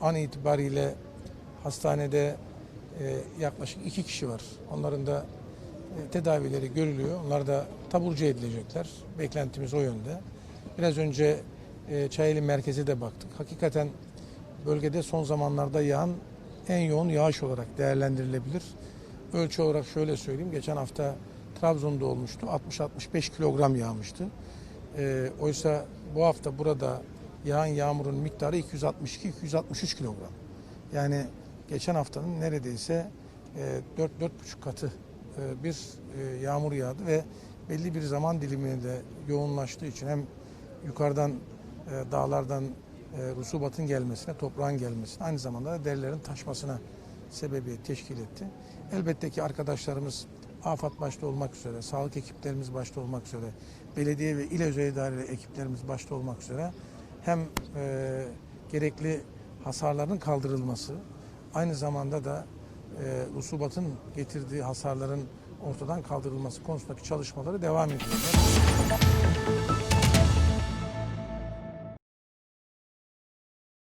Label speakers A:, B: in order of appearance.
A: An itibariyle hastanede e, yaklaşık iki kişi var. Onların da e, tedavileri görülüyor. Onlar da taburcu edilecekler. Beklentimiz o yönde. Biraz önce e, Çayeli merkeze de baktık. Hakikaten bölgede son zamanlarda yağan en yoğun yağış olarak değerlendirilebilir. Ölçü olarak şöyle söyleyeyim. Geçen hafta Trabzon'da olmuştu. 60-65 kilogram yağmıştı. E, oysa bu hafta burada yağan yağmurun miktarı 262-263 kilogram. Yani geçen haftanın neredeyse e, 4-4,5 katı e, bir e, yağmur yağdı ve belli bir zaman diliminde yoğunlaştığı için hem yukarıdan e, dağlardan e, rusubatın gelmesine, toprağın gelmesine aynı zamanda da derelerin taşmasına sebebiyet teşkil etti. Elbette ki arkadaşlarımız AFAD başta olmak üzere, sağlık ekiplerimiz başta olmak üzere, belediye ve il özel idare ekiplerimiz başta olmak üzere hem e, gerekli hasarların kaldırılması, aynı zamanda da e, rusubatın getirdiği hasarların ortadan kaldırılması konusundaki çalışmaları devam ediyorlar.